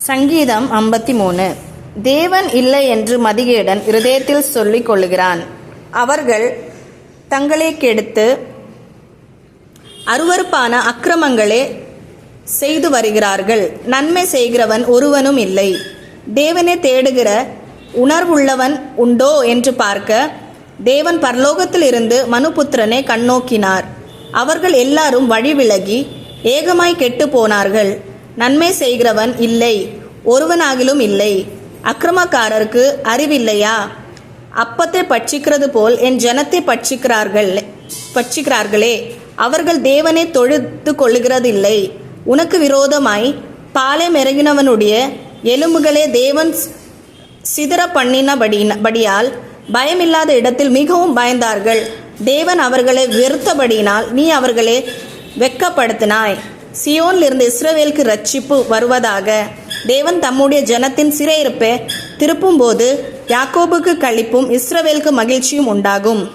சங்கீதம் ஐம்பத்தி மூணு தேவன் இல்லை என்று மதிகேடன் இருதயத்தில் சொல்லிக் கொள்ளுகிறான். அவர்கள் தங்களை கெடுத்து அருவருப்பான அக்கிரமங்களே செய்து வருகிறார்கள். நன்மை செய்கிறவன் ஒருவனும் இல்லை. தேவனை தேடுகிற உணர்வுள்ளவன் உண்டோ? என்று பார்க்க தேவன் பரலோகத்திலிருந்து மனுபுத்திரனை கண்ணோக்கினார். அவர்கள் எல்லாரும் வழி விலகி ஏகமாய் கெட்டு போனார்கள். நன்மை செய்கிறவன் இல்லை ஒருவனாகிலும் இல்லை. அக்கிரமக்காரருக்கு அறிவில்லையா? அப்பத்தை பட்சிக்கிறது போல் என் ஜனத்தை பட்சிக்கிறார்கள் பட்சிக்கிறார்களே. அவர்கள் தேவனை தொழுத்து கொள்ளுகிறதில்லை. உனக்கு விரோதமாய் பாலை மெருகினவனுடைய எலும்புகளே தேவன் சிதற பண்ணினபடின படியால் பயமில்லாத இடத்தில் மிகவும் பயந்தார்கள். தேவன் அவர்களை வெறுத்தபடியினால் நீ அவர்களை வெட்கப்படுத்தினாய் சியோனில் இருந்து இஸ்ரவேலுக்கு ரட்சிப்பு வருவதாக. தேவன் தம்முடைய ஜனத்தின் சிறையிருப்பை திருப்பும்போது யாக்கோபுக்கு கழிப்பும் இஸ்ரவேலுக்கு மகிழ்ச்சியும் உண்டாகும்.